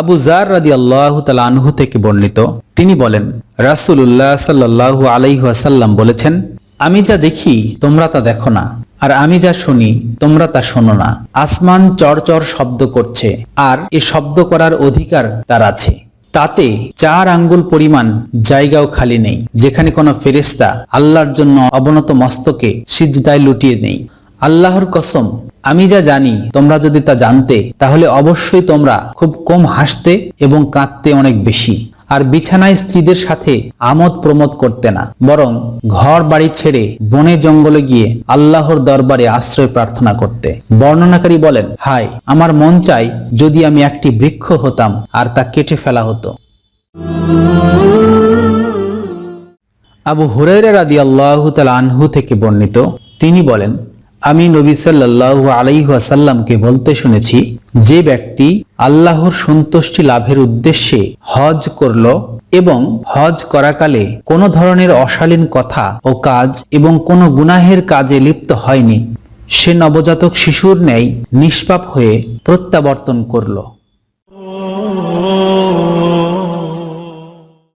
Abu jar রাদি আল্লাহ আনহু থেকে বর্ণিত। তিনি বলেন রাসুল্লাহ সাল্লাহ আলাইহাসাল্লাম বলেছেন, আমি যা দেখি, তোমরা তা দেখো না। আর আমি যা শুনি, তোমরা তা শোনো না। আসমান চরচর শব্দ করছে, আর এ শব্দ করার অধিকার তার আছে। তাতে চার আঙ্গুল পরিমাণ জায়গাও খালি নেই, যেখানে কোনো ফেরেস্তা আল্লাহর জন্য অবনত মস্তকে সিজদায় লুটিয়ে নেই। আল্লাহর কসম আমি যা জানি, তোমরা যদি তা জানতে, তাহলে অবশ্যই তোমরা খুব কম হাসতে এবং কাঁদতে অনেক বেশি। আর বিছানায় স্ত্রীদের সাথে আমোদ প্রমোদ করতে না। বরং ঘর বাড়ি ছেড়ে বনে জঙ্গলে গিয়ে আল্লাহর দরবারে আশ্রয় প্রার্থনা করতে। বর্ণনাকারী বলেন, হায়, আমার মন চাই যদি আমি একটি বৃক্ষ হতাম আর তা কেটে ফেলা হতো। আবু হুরাইরা রাদি আল্লাহ আনহু থেকে বর্ণিত, তিনি বলেন আমি নবী সাল্লাহ আলাইহাসাল্লামকে বলতে শুনেছি, যে ব্যক্তি আল্লাহর সন্তুষ্টি লাভের উদ্দেশ্যে হজ করল এবং হজ করাকালে কোনো ধরনের অশালীন কথা ও কাজ এবং কোনো গুনাহের কাজে লিপ্ত হয়নি। সে নবজাতক শিশুর ন্যায় নিষ্পাপ হয়ে প্রত্যাবর্তন করল।